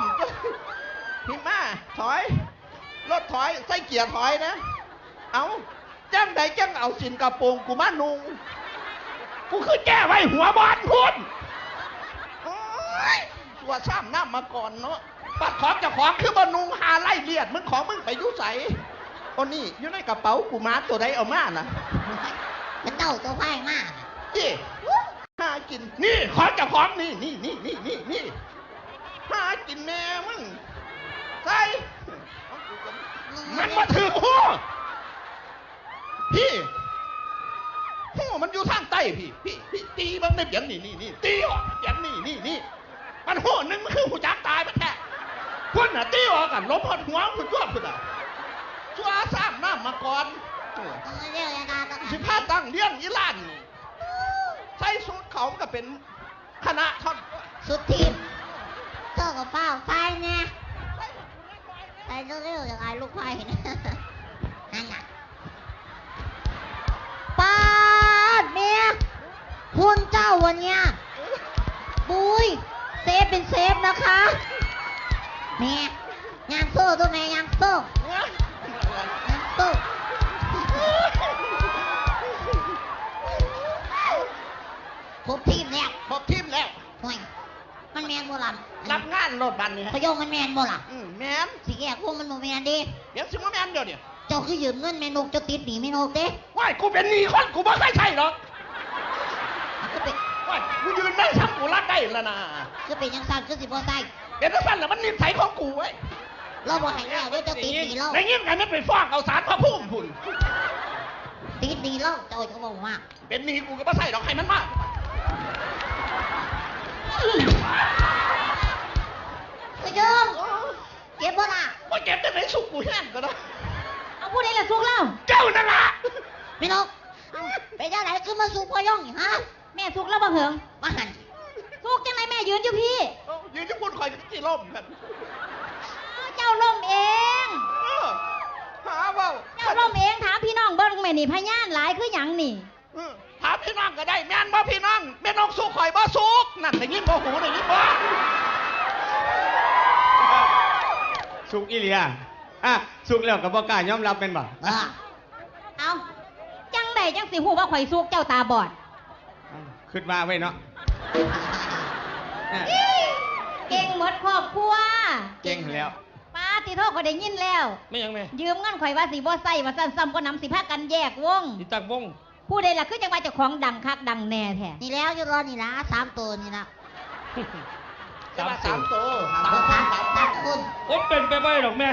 มจ้ะพี่มาถอย รถถอย ใส่เกียร์ถอยนะ เอาจังใดจังเอาสินกระโปรงกูมานุง กูคือแก้ไว้หัวบอลพุ่นโอ๊ยตัวซ้ำน้ำมาก่อนเนาะ ปัดของเจะของคือบอนุงหาไล่เลียด มึงของมึงไปอยุใสโอ้นี่อยู่ในกระเป๋ากูมาตัวใดเอามาน่ะ มันเต้าตัวไฟมากนี่หากิน นี่ของเจะของนี่นี่นี่นี่นี่นี่ หากินแม่มึงใส่มันมาถือหัวพี่หัวมันอยู่ทางใต้พี่ พี่พี่ตีมันในเบียงนี่นี่นี่ตีออกเบียงนี่นี่นี่มันหัวหนึงมันคือหูจักตายมันแท้พุ่นน่ะตีออกกันล้มหัวหัวคุณตัวคุณอะชัวสร้างน้ำมาก่อนเออเรียกยังไงก็สิพาตั้งเลี้ยงอีหลานนี่ใส่สูตรเขาก็เป็นคณะท่อนสุดทีมเท่า กับเป้าไฟเนี่ยใส่เร็วๆอย่างไรลูกไฟนะนั่นน่ะปาดเมียหุ่นเจ้าวันเนี้ยบุยเซฟเป็นเซฟนะคะเมียยังสู้ตัวเมียางโซ่ยางโรับงานรถบันนี่พะโยงมันแมนโบราณอืมแมนสิแก่พวกมันโมแมนดิเดี๋ยวสิมาแมนเดี๋ยวเนี่ยเจ้าคือยืมเงินแม่นกเจ้าติดหนีแม่นกเด้ว่ายกูเป็นหนี้คนกูไม่เคยใช่หรอกก็เป็นว่ายกูยืนได้ทำกูรักได้แล้วนะคือเป็นยังสั่นคือสิบ่ใส่เป็นสั้นแหละมันนิสัยของกูไว้ยเราบ่ให้แล้วเด้อเจ้าติดหนีเราในเงี้ยกันนั้นไปฟ้องเอาสารพระพุ่มพุ่นติดหนีเราเจ้าก็บอกว่าเป็นหนี้กูก็ไม่ใช่หรอกให้มันมาก พะโยงเก็บบ่ล่ะว่าเก็บได้ไหนสุกกูแห้งก็ได้เอาพูดได้ละสุกแล้วเจ้านั่นละแม่นกเอ้าไปเจ้าไหนคือมาสู่พะโยงนี่ฮะแม่สุกแล้วบ่เหิงมาหันสุกจังไรแม่ยืนอยู่พี่เอายืนจะพูดคอยที่ล่มกันอ้าวเจ้าล่มเอง เออหาเว่าเจ้าล่มเองถามพี่น้องเบิ่งแม่นี่พยานหลายคือหยังนี่ เออถามพี่น้องก็ได้แม่นบ่พี่น้องแม่น้องสุกคอยบ่สุกนั่นได้ยินบ่หูได้ยินบ่ สุกอีเลียอะสุกแล้วกับบอกล้ายอมรับเป็นบ่เออเอาจังใดจังสิฮู้ว่าข่อยสุกเจ้าตาบอดขึ้นมาไว้เนาะอะเก่งหมดครอบครัวเก่งแล้วป้าติโทษก็ได้ยินแล้ว ไม่ยังแม่ยืมเงินข่อยว่าสิบ่ใส่ว่าซั่นซ้ำก็นำสิพากันแยกวงอีตักวงผู้ใดล่ะคือจังว่าเจ้าของดังคักดังแน่แท้นี่แล้วอยู่รอนี่นะสามตัวนี่นะ จะมาสามโตสามสามสามคนผมเป็นไปไม่ได้หรอกแม่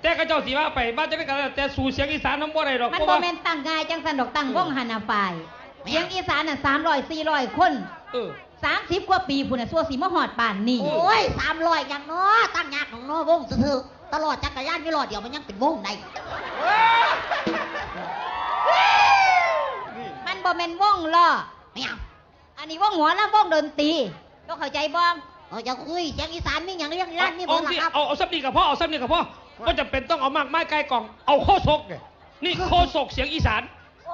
แต่กระเจ้าสีว่าไปบ้านจะได้กันแล้วแต่สู่เสียงอีสานน้ำบ่ได้หรอกมันเพราะบ่ว่าแม่นตั้งง่ายจังซั่นดอกตั้งวงหันน่ะฝ่ายเสียงอีสานน่ะ300 400คนเออ30กว่าปีพุ่นน่ะสัวสิมาฮอดป่านนี้โอ้โอ้ยสามร้อยอย่างเนาะตั้งยากของเนาะวงซื่อๆตลอดจักรยานไม่รอดเดียวมันยังเป็นวงได้มันบ่แม่นวงล้อไม่เอาอันนี้วงหมอลำวงดนตรีต้องเข้าใจบ่ เราจะคุยเสียงอีสานมีอย่างเรื่องเอาร้านนี่บ่เอาล่ะสิครับ เอาเอาซับนี่กับพ่อเอาซับนี่กับพ่อก็จะเป็นต้องเอามากไม้ไกลกล่อง เอาโคศกไงนี่โคศกเสียงอีสาน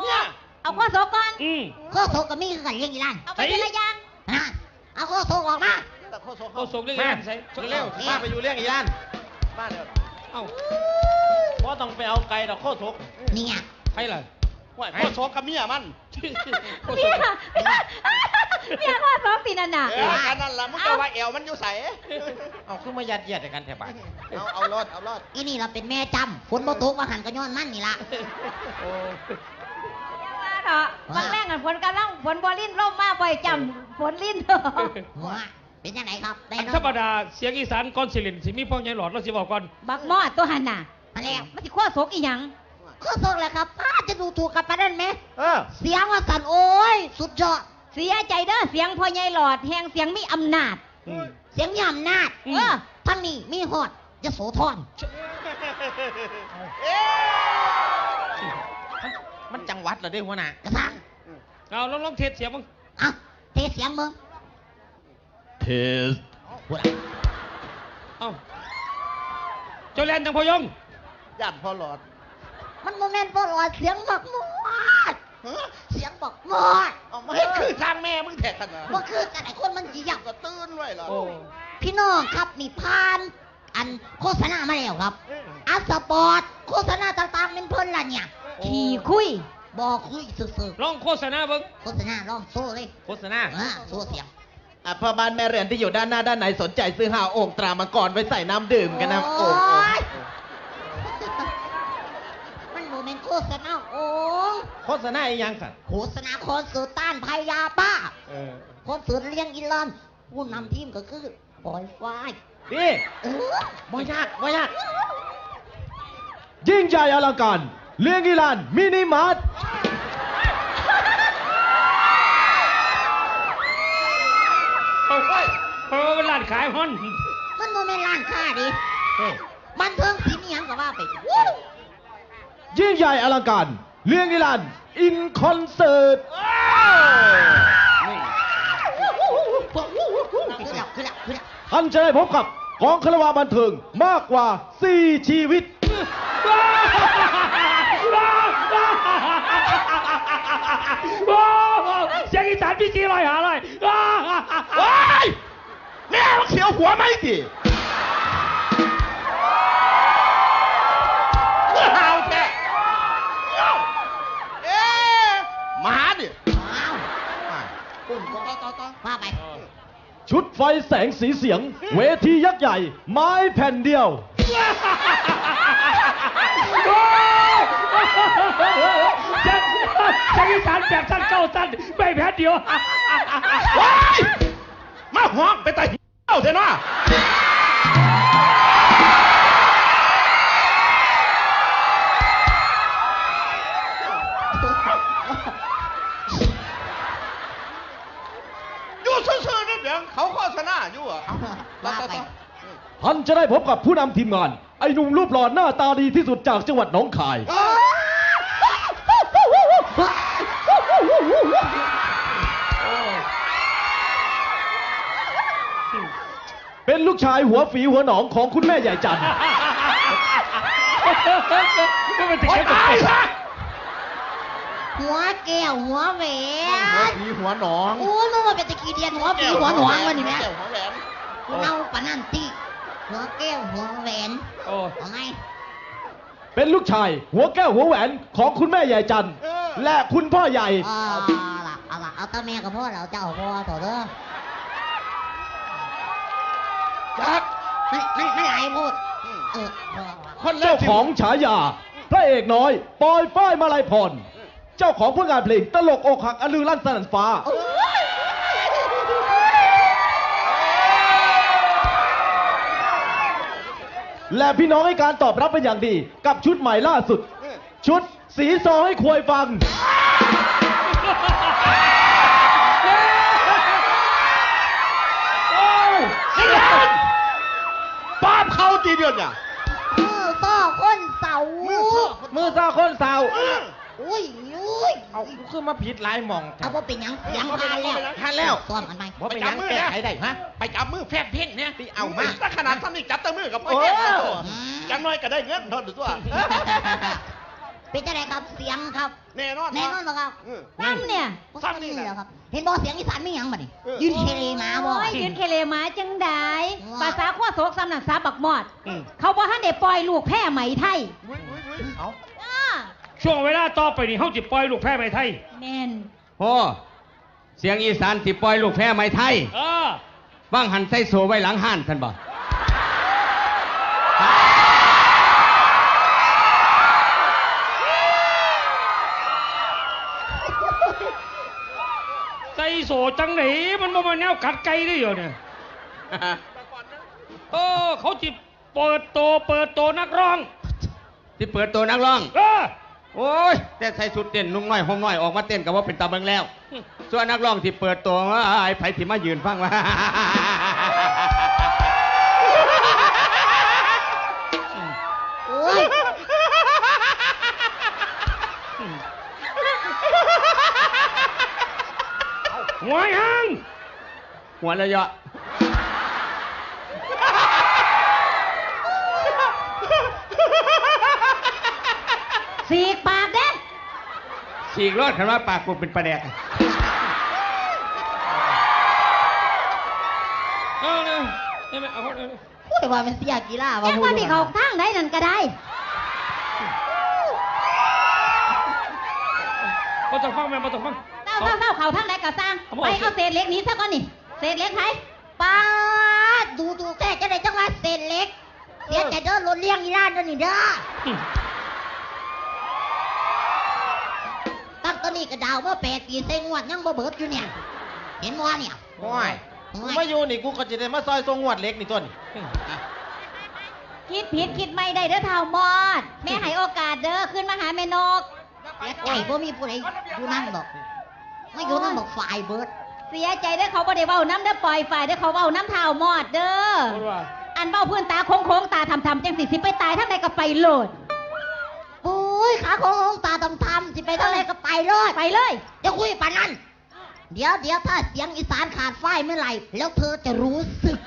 เนี่ยเอาข้อโสก่อนอืมข้อโทก็มีคือกันเรื่องอีร้านเอาไปทีละอย่างนะเอาข้อโทออกมาแต่โคโซโคศกเรื่องมาอีสานใส่เร็วๆมาไปอยู่เรื่องอีย่านมาเดี๋ยวเอ้าเพราะต้องไปเอาไก่ดอกโคโซกนี่ไงใครล่ะ ว่าโคโซกกับเมียมันโคศเมียกเมียข้อสองปีนั่นน่ะเอออันนั้นล่ะมึงจะว่าเอวมันอยู่ใสเอาขึ้นมายัดเยียดกันแถบานเอาเอารถเอารถอีนี่เราเป็นแม่จำฝนบ่ตกมาหันก็ย้อนมันนี่ล่ะโอ้ยังว่าเถอะบางแรงกันฝนกำลังฝนบ่ลิ้นร่มมาบ่อยจำฝนลิ้นเถอะหัวเป็นยังไงครับได้อันเนาะธรรมดาเสียงอีสานก่อนสิรินสิมีพ่อใหญ่หลอดเราสิบอกก่อน บักหมอดตัวหันน่ะมาแล้วมันสิข้อโสกอีหยัง ข้อโทแหละครับป้าจะดูถูกกับปานนั้นไหม เออ เสียงว่าสั่นโอ้ย สุดยอด เสียใจเด้อเสียงพ่อใหญ่หลอดแหงเสียงมีอำนาจ อืม เสียงมีอำนาจอืม เออทั้งนี้มีฮอดยโสธรเอ๊ะมันจังหวัดเหรอเด้หัวหน้ากระซังเอาลองลองเทสเสียงมึงอะเทเสียงมึงเทสพูดอะเอ้าเจ้าแลนจังพอยงย่านพ่อหลอด มันโมเมนต์พอหลอดเสียงบักมอดฮะเสียงบอกหมดเอามาให้คือทางแม่มึงแทกกันนะว่าคือกันไอ้คนมันจีอยากก็ตื่นไว้เหรอโอ้พี่น้องครับนี่ผ่าน อันโฆษณามาแล้วครับอัสปอร์ตโฆษณาต่างๆเป็นเพิ่นละเนี่ยขี่คุยบอกคุยซื่อลองโฆษณาเบิ่งๆโฆษณาลองโซ่เลยโฆษณาอ่าโซ่เสียงอะพ่อบ้านแม่เรือนที่อยู่ด้านหน้าด้านไหนสนใจซื้อหาโอ่งตรามังกรไว้ใส่น้ำดื่มกันนะโอ่ง ฆษณาโอ้งโฆษณาอีหยังสัตว์โฆษณาคอนเสิร์ตต้านภัยยาบ้าเออคอนเสิร์ตเลี้ยงอินลอนผู้นำทีมก็คือปอยฝ้ายนี่เออบ่ยากบ่ยาก ยิ่งใหญ่อลังการเลี้ยงอีลานมินิมาร์ทเอ้ยเออเป็นร้านขายฮอนมันโมเมนต์ร้านค้าดิมันเทิงสินอหยังก็ว่าไปวู้ ยิ่งใหญ่อลังการเลี้ยงอีลานอินคอนเสิร์ตคือแล้วคือแล้วคือแล้วท่านจะได้พบกับกองคารวาบันเทิงมากกว่า 4 ชีวิตโอ้เสียงอีสานพี่จีลอยหาเลยโอ้ยแม่มึงเสียวหัวไหมดิ ว่าไป ชุดไฟแสงสีเสียง เวทียักษ์ใหญ่ ไม้แผ่นเดียวเสียงเสียงอีสานแบบสั้นเก้าสั้นไม่แพ้เดียว ว้ายมาห้องไปแต่เหี้ยวเถอะนะ อๆนี่เดี๋ยวเขาโฆษณาอยู่อะว่าไป ท่านจะได้พบกับผู้นำทีมงาน ไอ้หนุ่มรูปหล่อหน้าตาดีที่สุดจากจังหวัดหนองคายเป็นลูกชายหัวฝีหัวหนองของคุณแม่ใหญ่จันทร์ก็เป็นถึงโอ๊ยแค่ตายซะหัวแก้วหัวแหวหัวนผีหัวหนองโอ้ยมึงมาเป็น ตะกี้เดียนหัวปีหัวหนวงวันนี้แม่แก้วหัวแหวนกูเอาปานนันตีหัวแก้วหัวแหวนโอ้เอาไงเป็นลูกชาย หัวแก้วหัวแหวนของคุณแม่ใหญ่จันทร์และคุณพ่อใหญ่เอาละเอาละเอาตาแม่กับพ่อเราเจ้าพ่อต่อเด้อจักไม่ไม่ไม่ไหลพูดเออคนเจ้าของฉายา พระเอกน้อย ปอยฝ้ายมาลัยพร เจ้าของผลงานเพลงตลกอกหักอลือลั่นสนั่นฟ้า และพี่น้องให้การตอบรับเป็นอย่างดี กับชุดใหม่ล่าสุด ชุดสีซอให้ควยฟัง ป้าบเขาตีเดียวเนี่ย มือต่อคนเสา มือซาคนเสา อุ้ยอุ้ยเอากูคือมาผิดหลายหมองเอาว่าเป็นหยังเสียงทานแล้วทานแล้วซ้อมกันไหมว่าเป็นหยังแก้ไขได้ฮะไปจับมือแฟนเพ่งเนี่ยที่เอามาถ้าขนาดท่านนี่จับแตะมือกับพ่อโอ้แก่ตัวจังน้อยก็ได้เงินทอนตัวเป็นจะไรครับเสียงครับแน่นอนแน่นอนเหรอครับนั่นเนี่ยซ้ำนี่เหรนะอครับ เห็นบอเสียงอีสานไม่หยังบ่นี่เออยืนเคเลมาบ่โอ้ยยืนเคเลหมาจังไดว้าภาษาขั้วโศกสำนักสาบักมอดอืมเขาบอกให้เด็ปล่อยลูกแพร่ไหมไทย ช่วงเวลาต่อไปนี่เขาจิปล่อยลูกแพ้ไปไทย แม่นพ่อเสียงอีสานสิปล่อยลูกแพ้ไหม้ไทยเออ บ้างหันใส่โซไว้หลังห้านท่านบอกใจโสจังไหนมันบ่มาแนวกัดไก่ได้อยู่เนี่ย เออ เขาจิเปิดโต เปิดโตนักร้อง ที่เปิดตัวนักร้อง เออ โอ้ยแต่ใส่สุดเต้นนุ่งน้อยห่มน้อยออกมาเต้นกับว่าเป็นตาเบิงแล้ว ส่วนนักร้องที่เปิดตัวว่าไอ้ไผที่มายืนฟังว่าโอ้ยหัวยังหัวระยะ สีกปากเด้ฉีกรอดคันว่าปากกูเป็นประแดกเอาเลยเอาไหมเอาเอาเอาพูดว่าเป็นเสียกีฬาแจ้งว่าที่เขาทางไหนนั่นก็ได้บ่ต้องฟังแม่บ่ต้องฟัง เต้าเต้าเต้าเขาทางไหนก็สร้างเอาหมด ไปเอาเศษเหล็กหนี้ซะก่อนนี่เศษเหล็กไผป้าดดูดูแค่จะได้จังหวะเศษเล็กเสียแต่เด้อรถเลี้ยงอีร้านเด้อนี่เด้อ นนี้ก็ดาวว่าแปดปีใส่งวดยังบ่เบิดอยู่เนี่ย เห็นว่าเนี่ยโอ้ยกูมาอยู่นี่กูก็จะได้มาซอยทรงงวดเล็กนี่ตัวนี่คิดผิดคิดไม่ได้เด้อเท่ามอด แม่ให้โอกาสเด้อขึ้นมาหาแม่นกเสียใจบ่มีผู้ใดอยู่นั่งดอกไม่อยู่นั่งบอกฝ่ายเบิด เสียใจเด้อเขาบ่ได้เว้าน้ำเด้อปล่อยฝ่ายเด้อเขาเว้าน้ำเท่ามอดเด้อพูดว่าอันเบ้าเพื่อนตาโค้งๆตาทำๆจังสิสิไปตายทั้งใดก็ไปโลดปุ้ ยขาขององตาตำองทำสิไปทะเลก็ไปเลยไปเลยจะคุยปานนั้น เดี๋ยวเดี๋ยวถ้าเสียงอีสานขาดไฟเมื่อไหร่ แล้วเธอจะรู้สึก